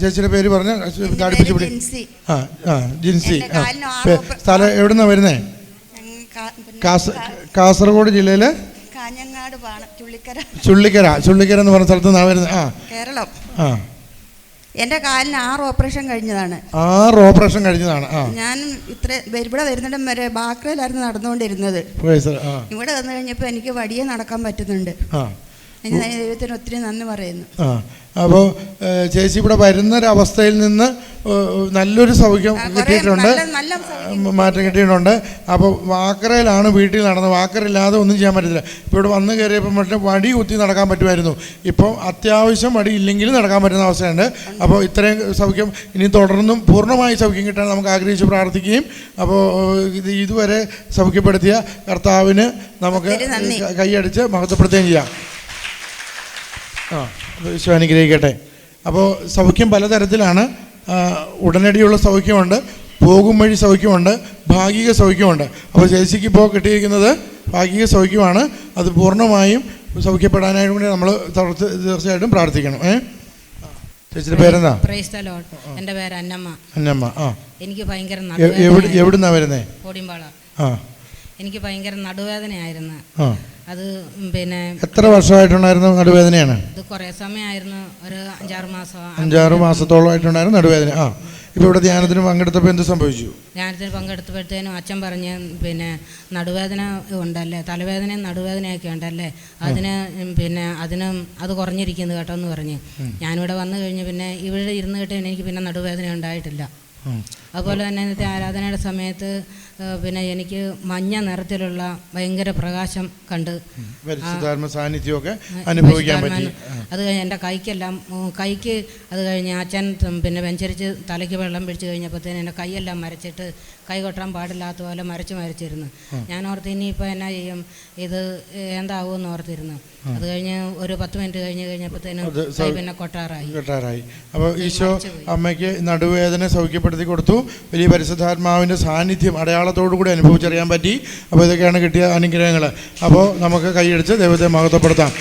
ചേച്ചിയുടെ പേര് പറഞ്ഞ? അടുപ്പിച്ച് പിടി. ജിൻസി. ആ ആ ജിൻസി. ആ. സ്ഥലം എവിടുന്നാ വരുന്നേ? കാസ കാസർഗോഡ് ജില്ലയിലെ? ചുള്ളിക്കര. ചുള്ളിക്കര. എന്ന് പറഞ്ഞ സ്ഥലത്ത് നിന്നാണ് വരുന്നത് ആ. കേരളം. ആ. എന്റെ കാലിന് ആറ് ഓപ്പറേഷൻ കഴിഞ്ഞതാണ്. ആറ് ഓപ്പറേഷൻ കഴിഞ്ഞതാണ്. ഞാൻ ഇത്ര ഇവിടെ വരുന്നിടം വരെ ബാക്രയിലായിരുന്നു നടന്നുകൊണ്ടിരുന്നത്. ഇവിടെ വന്നു കഴിഞ്ഞപ്പോൾ എനിക്ക് വടിയെ നടക്കാൻ പറ്റുന്നുണ്ട്. അതിന് ദൈവത്തിന് ഒത്തിരി നന്ദി പറയുന്നു. ആ അപ്പോൾ ചേച്ചി ഇവിടെ വരുന്നൊരവസ്ഥയിൽ നിന്ന് നല്ലൊരു സൗഖ്യം കിട്ടിയിട്ടുണ്ട്. മാറ്റം കിട്ടിയിട്ടുണ്ട്. അപ്പോൾ വാക്കറയിലാണ് വീട്ടിൽ നടന്നത്. വാക്കറില്ലാതെ ഒന്നും ചെയ്യാൻ പറ്റത്തില്ല. ഇപ്പോൾ ഇവിടെ വന്ന് കയറിയപ്പോൾ മറ്റേ വടി കുത്തി നടക്കാൻ പറ്റുമായിരുന്നു. ഇപ്പോൾ അത്യാവശ്യം വടി ഇല്ലെങ്കിലും നടക്കാൻ പറ്റുന്ന അവസ്ഥയുണ്ട്. അപ്പോൾ ഇത്രയും സൗഖ്യം ഇനി തുടർന്നും പൂർണമായി സൗഖ്യം കിട്ടാൻ നമുക്ക് ആഗ്രഹിച്ച് പ്രാർത്ഥിക്കുകയും അപ്പോൾ ഇത് ഇതുവരെ സൗഖ്യപ്പെടുത്തിയ കർത്താവിന് നമുക്ക് കൈയടിച്ച് മഹത്വപ്പെടുത്തുകയും ചെയ്യാം. ആ ഈശോ അനുഗ്രഹിക്കട്ടെ. അപ്പോൾ സൗഖ്യം പലതരത്തിലാണ്. ഉടനടിയുള്ള സൗഖ്യമുണ്ട്. പോകും വഴി സൗഖ്യമുണ്ട്. ഭാഗിക സൗഖ്യമുണ്ട്. അപ്പോൾ ചേച്ചിക്ക് ഇപ്പോൾ കിട്ടിയിരിക്കുന്നത് ഭാഗിക സൗഖ്യമാണ്. അത് പൂർണമായും സൗഖ്യപ്പെടാനായിട്ട് കൂടി നമ്മൾ തീർച്ചയായിട്ടും പ്രാർത്ഥിക്കണം. ഏ. ചേച്ചിയുടെ പേരെന്താ? എന്റെ പേര് അന്നമ്മ. അന്നമ്മ ആ. എനിക്ക് ഭയങ്കര എവിടുന്നാ വരുന്നേ? ആ. എനിക്ക് ഭയങ്കര നടുവേദനയായിരുന്നു. ആ. അത് പിന്നെ എത്ര വർഷമായിട്ടുണ്ടായിരുന്നു നടുവേദനയാണ്? ഇത് കുറേ സമയമായിരുന്നു ഒരു അഞ്ചാറ് മാസം. അഞ്ചാറ് മാസത്തോളമായിട്ടുണ്ടായിരുന്നു നടുവേദന. ആ ഇപ്പോൾ ഇവിടെ ധ്യാനത്തിന് പങ്കെടുത്തപ്പോൾ എന്ത് സംഭവിച്ചു? ധ്യാനത്തിന് പങ്കെടുത്തപ്പോഴത്തേനും അച്ഛൻ പറഞ്ഞ് പിന്നെ നടുവേദന ഉണ്ടല്ലേ തലവേദനയും നടുവേദനയൊക്കെ ഉണ്ടല്ലേ അതിന് പിന്നെ അതിനും അത് കുറഞ്ഞിരിക്കുന്നു കേട്ടോ എന്ന് പറഞ്ഞ്. ഞാനിവിടെ വന്നു കഴിഞ്ഞ് പിന്നെ ഇവിടെ ഇരുന്ന് കിട്ടി എനിക്ക് പിന്നെ നടുവേദന ഉണ്ടായിട്ടില്ല. അതുപോലെ തന്നെ ഇന്നത്തെ ആരാധനയുടെ സമയത്ത് പിന്നെ എനിക്ക് മഞ്ഞ നിറത്തിലുള്ള ഭയങ്കര പ്രകാശം കണ്ട് സാന്നിധ്യമൊക്കെ അനുഭവിക്കാൻ പറ്റി. അത് കഴിഞ്ഞ് എന്റെ കൈക്കെല്ലാം കൈക്ക് അത് കഴിഞ്ഞ് അച്ഛൻ പിന്നെ വെഞ്ചരിച്ച് തലയ്ക്ക് വെള്ളം പിടിച്ചു കഴിഞ്ഞപ്പോഴത്തേന് എന്റെ കൈയെല്ലാം മരച്ചിട്ട് കൈ കൊട്ടാൻ പാടില്ലാത്ത പോലെ മരച്ച് മരച്ചിരുന്നു. ഞാൻ ഓർത്ത് ഇനിയിപ്പോൾ എന്നാ ചെയ്യും? ഇത് എന്താവുമെന്ന് ഓർത്തിരുന്നു. അത് കഴിഞ്ഞ് ഒരു പത്ത് മിനിറ്റ് കഴിഞ്ഞ് കഴിഞ്ഞപ്പോഴത്തേനും പിന്നെ കൊട്ടാറായി കൊട്ടാറായി അപ്പോൾ ഈശോ അമ്മയ്ക്ക് നടുവേദന സൗഖ്യപ്പെടുത്തി കൊടുത്തു. വലിയ പരിശുദ്ധാത്മാവിന്റെ സാന്നിധ്യം അടയാളത്തോടു കൂടി അനുഭവിച്ചറിയാൻ പറ്റി. അപ്പോൾ ഇതൊക്കെയാണ് കിട്ടിയ അനുഗ്രഹങ്ങൾ. അപ്പോൾ നമുക്ക് കൈയടിച്ച് ദൈവത്തെ മഹത്വപ്പെടുത്താം.